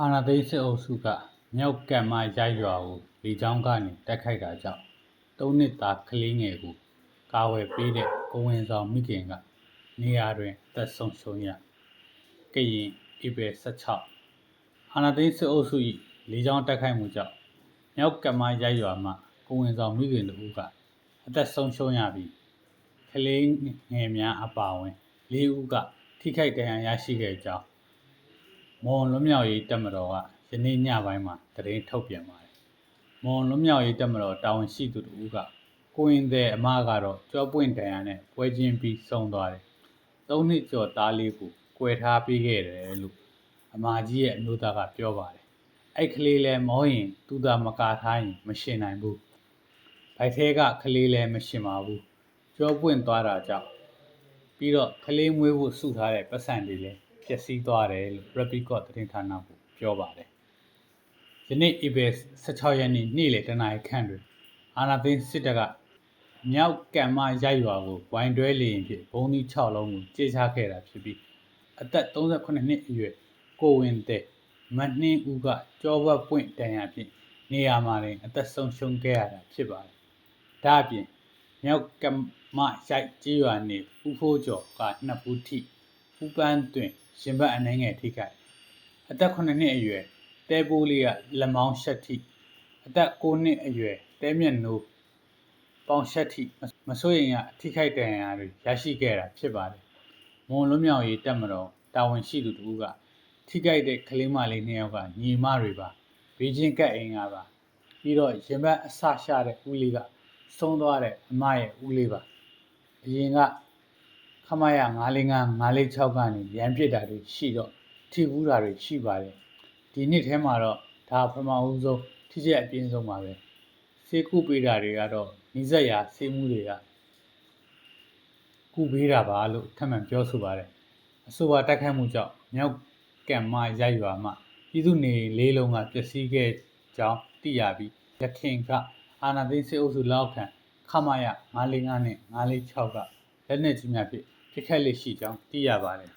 အာနာသိန်းစစ်အုပ်စုကမြောက်ကမ်မရိုက်ရွာကိုလေကြောင်းကနေတိုက်ခိုက်တာကြောင့်သုံးနှစ်သားကလေးငယ်ကိုကာဝယ်ပေးတဲ့ကိုဝင်ဆောင်မိခင်ကနေရာတွင်သက်ဆုံးရှုံးရကရင်ဧပြီ16အာနာသိန်းစစ်အုပ်စု၏လေကြောင်းတိုက်ခိုက်မှုကြောင့်မြောက်ကမ်မရိုက်ရွာမှကိုဝင်ဆောင်မိခင်တို့ကအသက်ဆုံးရှုံးရပြီးကလေးငယ်များအပါအဝင်၄ဦးကထိခိုက်ဒဏ်ရာရရှိခဲ့ကြောင်း မွန်လွတ်မြောက်ရေးတပ်မတော်ကယနေ့ညပိုင်းမှာသတင်းထုတ်ပြန်ပါတယ်။မွန်လွတ်မြောက်ရေးတပ်မတော်တာဝန်ရှိသူတို့ကကိုရင်တဲ့အမကတော့ကြောပွင့်တန်ရနဲ့ပွဲချင်းပြီးဆုံးသွားတယ်။သုံးနှစ်ကျော်သားလေးကိုကွယ်ထားပေးခဲ့တယ်လို့အမကြီးရဲ့အမျိုးသားကပြောပါတယ်။အဲ့ကလေးလဲမောရင်သူသာမကာထားရင်မရှင်နိုင်ဘူး။ဘိုက်သေးကကလေးလဲမရှင်ပါဘူး။ကြောပွင့်သွားတာကြောင့်ပြီးတော့ကလေးမွေးဖို့စုထားတဲ့ပတ်စံတွေလ ည်းပျက်စီးသွားတယ်လို့ Rapid Court သတင်းဌာနကပြောပါတယ်။ယနေ့ဧပြီ16ရက်နေ့နေ့လယ်တနာရီခန့်တွင်အာနာသိန်းစစ်တပ်ကမြောက်ကံမရိုက်ရွာကိုဝိုင်းတွဲလေရင်ဖြင့်ဘုံသီး6လုံးကိုကြေချခဲ့တာဖြစ်ပြီးအသက်38နှစ်အရွယ်ကိုဝင်တဲ့မနှင်းဦးကကြောဘတ်ပွင့်တန်ရာဖြင့်နေရာမှာတွင်အသက်ဆုံးရှုံးခဲ့ရတာဖြစ်ပါတယ်။ဒါအပြင်မြောက်ကမရိုက်ကြေးရွာနေဥဖိုးကျော်ကနှစ်ဖူးထိဥပန်းတွင် ရင်ဘတ်အနှဲငယ်ထိခိုက်အသက်9နှစ်အရွယ်တဲပိုးလေးကလက်မောင်းရှက်ထိအသက်9နှစ်အရွယ်တဲမြက်နိုးပေါင်ရှက်ထိမစိုးရင်ကထိခိုက်ဒဏ်ရာတွေရရှိခဲ့တာဖြစ်ပါတယ်မွန်လွတ်မြောက်ရေးတပ်မတော်တာဝန်ရှိသူတို့ကထိခိုက်တဲ့ကလေးမလေးနှစ်ယောက်ကညီမတွေပါဘေးချင်းကပ်အိမ်ကပါပြီးတော့ရင်ဘတ်အဆရှာတဲ့ဦးလေးကဆုံးသွားတဲ့အမရဲ့ဦးလေးပါအရင်ကခ မရ945 946ကနေရန်ပြစ်တာတွေရှိတော့ထိဘူးတာတွေရှိပါတယ်ဒီနှစ်ထဲမှာတော့ဒါပထမဦးဆုံးထိကျက်အပြင်းဆုံးပါပဲစေကုပေးတာတွေကတော့နိစက်ရာစေမှုတွေကကုပေးတာပါလို့ထပ်မံပြောဆိုပါတယ်အဆိုပါတိုက်ခိုက်မှုကြောင့်မြောက်ကံမရိုက်ရွာမှပြည်သူနေလေးလုံးကပျက်စီးခဲ့ကြောင်းသိရပြီးရခင်ကအာနာသိန်းစေအုပ်စုလောက်ခံခမရ945နဲ့946ကလက်နက်ကြီးများဖြင့် ပြစ်ခတ်လက်ရှိကြောင်းသိရပါတယ်